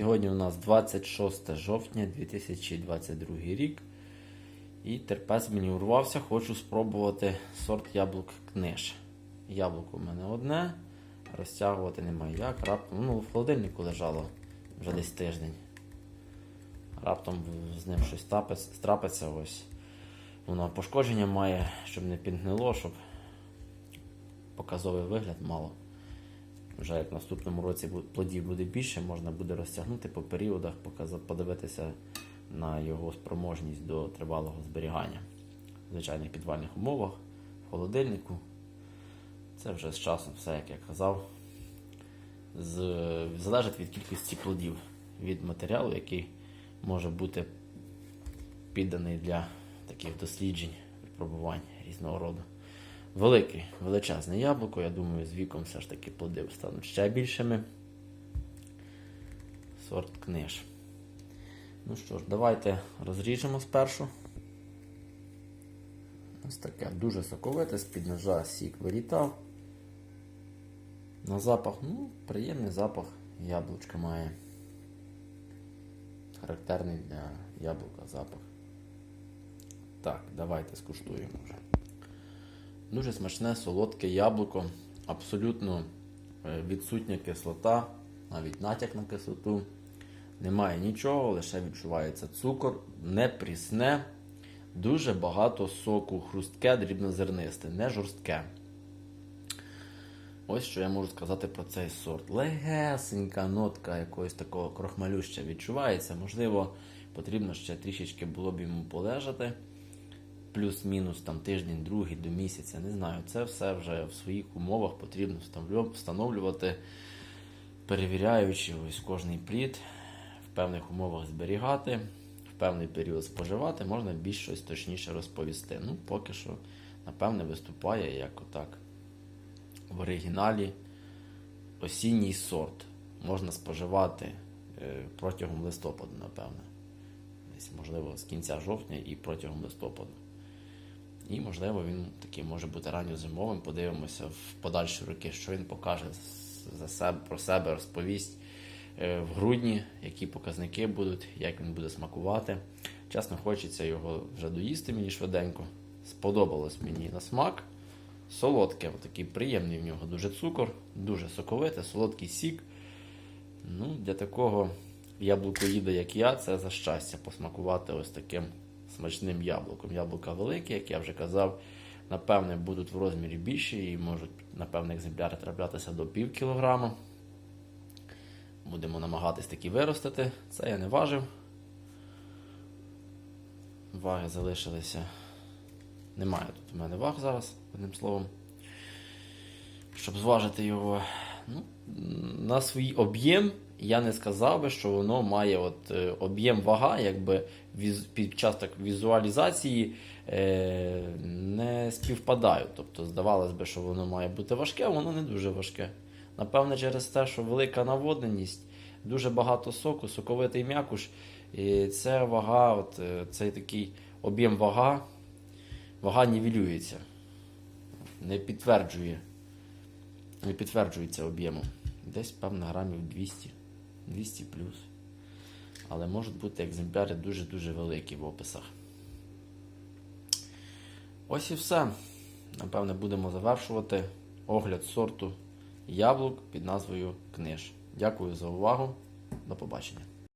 Сьогодні у нас 26 жовтня 2022 рік. І терпець мені урвався, хочу спробувати сорт яблук книж. Яблуко у мене одне, розтягувати немає як. Раптом, ну, в холодильнику лежало вже десь тиждень. Раптом з ним щось трапиться ось. Воно пошкодження має, щоб не підгнило, щоб показовий вигляд мало. Вже як в наступному році плодів буде більше, можна буде розтягнути по періодах, подивитися на його спроможність до тривалого зберігання. В звичайних підвальних умовах, в холодильнику. Це вже з часом все, як я казав. З, залежить від кількості плодів, від матеріалу, який може бути підданий для таких досліджень, випробувань різного роду. Великий, величезне яблуко, я думаю, з віком все ж таки плоди стануть ще більшими. Сорт книж. Ну що ж, давайте розріжемо спершу. Ось таке дуже соковите, з-під ножа сік вилітав. На запах, ну, приємний запах яблучка має. Характерний для яблука запах. Так, давайте скуштуємо вже. Дуже смачне, солодке яблуко, абсолютно е, відсутня кислота, навіть натяк на кислоту. Немає нічого, лише відчувається цукор, не прісне, дуже багато соку, хрустке, дрібнозернисте, не жорстке. Ось що я можу сказати про цей сорт. Легесенька нотка якогось такого крохмалюща відчувається. Можливо, потрібно ще трішечки було б йому полежати плюс-мінус там тиждень, другий до місяця, не знаю. Це все вже в своїх умовах потрібно встановлювати, перевіряючи ось кожний плід, в певних умовах зберігати, в певний період споживати, можна більш щось точніше розповісти. Ну, поки що, напевне, виступає як отак. В оригіналі осінній сорт можна споживати е, протягом листопаду, напевне. Можливо, з кінця жовтня і протягом листопаду. І, можливо, він такий може бути ранньозимовим. Подивимося в подальші роки, що він покаже за себе, про себе, розповість е, в грудні, які показники будуть, як він буде смакувати. Чесно, хочеться його вже доїсти мені швиденько. Сподобалось мені на смак. Солодке, такий приємний в нього дуже цукор, дуже соковите, солодкий сік. Ну, для такого яблукоїда, як я, це за щастя посмакувати ось таким смачним яблуком. Яблука великі, як я вже казав, напевне, будуть в розмірі більші і можуть, напевне, екземпляри траплятися до пів кілограма. Будемо намагатись такі виростити. Це я не важив. Ваги залишилися. Немає тут у мене ваг зараз, одним словом. Щоб зважити його. Ну, на свій об'єм я не сказав би, що воно має от, е, об'єм вага, якби під час так, візуалізації е, не співпадають. Тобто, здавалось би, що воно має бути важке, а воно не дуже важке. Напевне, через те, що велика наводненість, дуже багато соку, соковитий м'якуш. І це вага, от, е, цей такий об'єм вага, вага нівелюється, не підтверджує не підтверджується об'ємом. Десь, певно, грамів 200, 200 плюс. Але можуть бути екземпляри дуже-дуже великі в описах. Ось і все. Напевне, будемо завершувати огляд сорту яблук під назвою Книж. Дякую за увагу. До побачення.